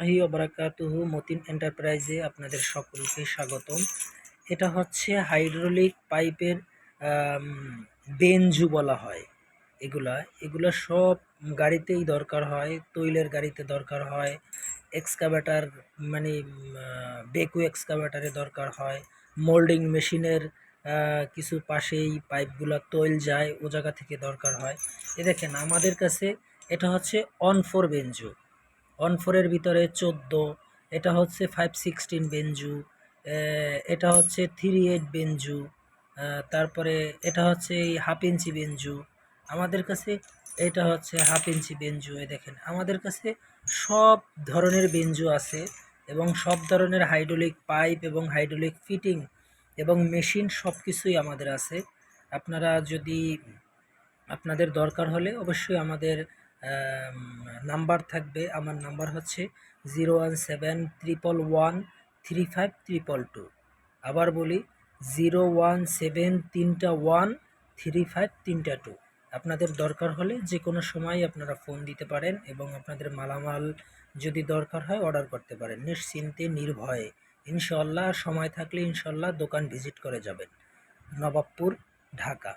আহি মতিন এন্টারপ্রাইজে আপনাদের সকলকে স্বাগতম। এটা হচ্ছে হাইড্রোলিক পাইপের বেঞ্জু বলা হয় এগুলা। এগুলা সব গাড়িতেই দরকার হয়, তৈলের গাড়িতে দরকার হয়, এক্সকাভেটার মানে বেকু এক্সকাভেটারে দরকার হয়, মোল্ডিং মেশিনের কিছু পাশেই পাইপগুলা তৈল যায়, ও জায়গা থেকে দরকার হয়। এ দেখেন, আমাদের কাছে এটা হচ্ছে অন ফোর বেঞ্জু। ওয়ান ফোরের ভিতরে চোদ্দ, এটা হচ্ছে ফাইভ সিক্সটিন বেঞ্জু এটা হচ্ছে থ্রি এইট বেঞ্জু তারপরে এটা হচ্ছে এই হাফ ইঞ্চি বেঞ্জু, আমাদের কাছে এটা হচ্ছে হাফ ইঞ্চি বেঞ্জু, এই দেখেন, আমাদের কাছে সব ধরনের বেঞ্জু আছে এবং সব ধরনের হাইড্রোলিক পাইপ এবং হাইড্রোলিক ফিটিং এবং মেশিন সব কিছুই আমাদের আছে, আপনারা যদি আপনাদের দরকার হলে অবশ্যই আমাদের নাম্বার থাকবে, আমার নাম্বার হচ্ছে zero one seven triple one three five triple two. আবার বলি, জিরো ওয়ান সেভেন তিনটা ওয়ান থ্রি ফাইভ তিনটা টু। আপনাদের দরকার হলে যে কোনো সময় আপনারা ফোন দিতে পারেন এবং আপনাদের মালামাল যদি দরকার হয় অর্ডার করতে পারেন। নিশ্চিন্তে, নির্ভয়ে। ইনশাল্লাহ সময় থাকলে ইনশাল্লাহ দোকান ভিজিট করে যাবেন। নবাবপুর, ঢাকা।